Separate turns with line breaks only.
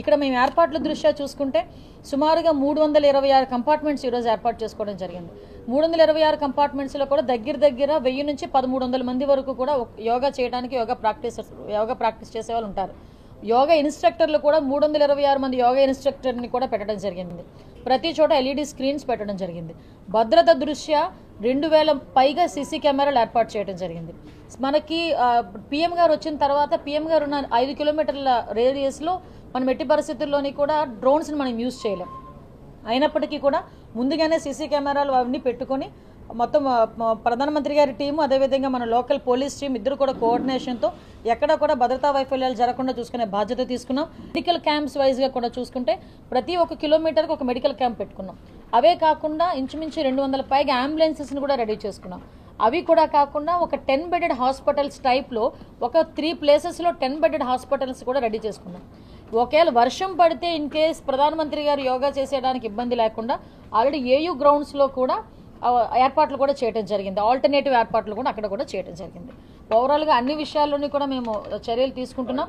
ఇక్కడ మేము ఏర్పాట్ల దృష్ట్యా చూసుకుంటే సుమారుగా మూడు వందల ఇరవై ఆరు కంపార్ట్మెంట్స్ ఈరోజు ఏర్పాటు చేసుకోవడం జరిగింది. మూడు వందల ఇరవై ఆరు కంపార్ట్మెంట్స్లో కూడా దగ్గర దగ్గర వెయ్యి నుంచి పదమూడు వందల మంది వరకు కూడా యోగా చేయడానికి యోగా ప్రాక్టీస్ యోగా ప్రాక్టీస్ చేసే వాళ్ళు ఉంటారు. యోగా ఇన్స్ట్రక్టర్లు కూడా మూడు వందల ఇరవై ఆరు మంది యోగా ఇన్స్ట్రక్టర్ని కూడా పెట్టడం జరిగింది. ప్రతి చోట ఎల్ఈడి స్క్రీన్స్ పెట్టడం జరిగింది. భద్రత దృష్ట్యా రెండు వేల పైగా సీసీ కెమెరాలు ఏర్పాటు చేయడం జరిగింది. మనకి పిఎం గారు వచ్చిన తర్వాత పిఎం గారు ఉన్న ఐదు కిలోమీటర్ల రేడియస్లో మనం ఎట్టి పరిస్థితుల్లోని కూడా డ్రోన్స్ని మనం యూజ్ చేయలేం. అయినప్పటికీ కూడా ముందుగానే సీసీ కెమెరాలు అవన్నీ పెట్టుకొని మొత్తం ప్రధానమంత్రి గారి టీము అదేవిధంగా మన లోకల్ పోలీస్ టీం ఇద్దరు కూడా కోఆర్డినేషన్తో ఎక్కడ కూడా భద్రతా వైఫల్యాలు జరగకుండా చూసుకునే బాధ్యత తీసుకున్నాం. మెడికల్ క్యాంప్స్ వైజ్గా కూడా చూసుకుంటే ప్రతి ఒక్క కిలోమీటర్కి ఒక మెడికల్ క్యాంప్ పెట్టుకున్నాం. అవే కాకుండా ఇంచుమించు రెండు వందల పైగా అంబులెన్సెస్ని కూడా రెడీ చేసుకున్నాం. అవి కూడా కాకుండా ఒక టెన్ బెడెడ్ హాస్పిటల్స్ టైప్లో ఒక త్రీ ప్లేసెస్లో టెన్ బెడెడ్ హాస్పిటల్స్ కూడా రెడీ చేసుకున్నాం. ఒకవేళ వర్షం పడితే ఇన్ కేస్ ప్రధానమంత్రి గారు యోగా చేసేయడానికి ఇబ్బంది లేకుండా ఆల్రెడీ ఏయూ గ్రౌండ్స్లో కూడా ఏర్పాట్లు కూడా చేయడం జరిగింది. ఆల్టర్నేటివ్ ఏర్పాట్లు కూడా అక్కడ కూడా చేయడం జరిగింది. ఓవరాల్గా అన్ని విషయాల్లోని కూడా మేము చర్యలు తీసుకుంటున్నాం.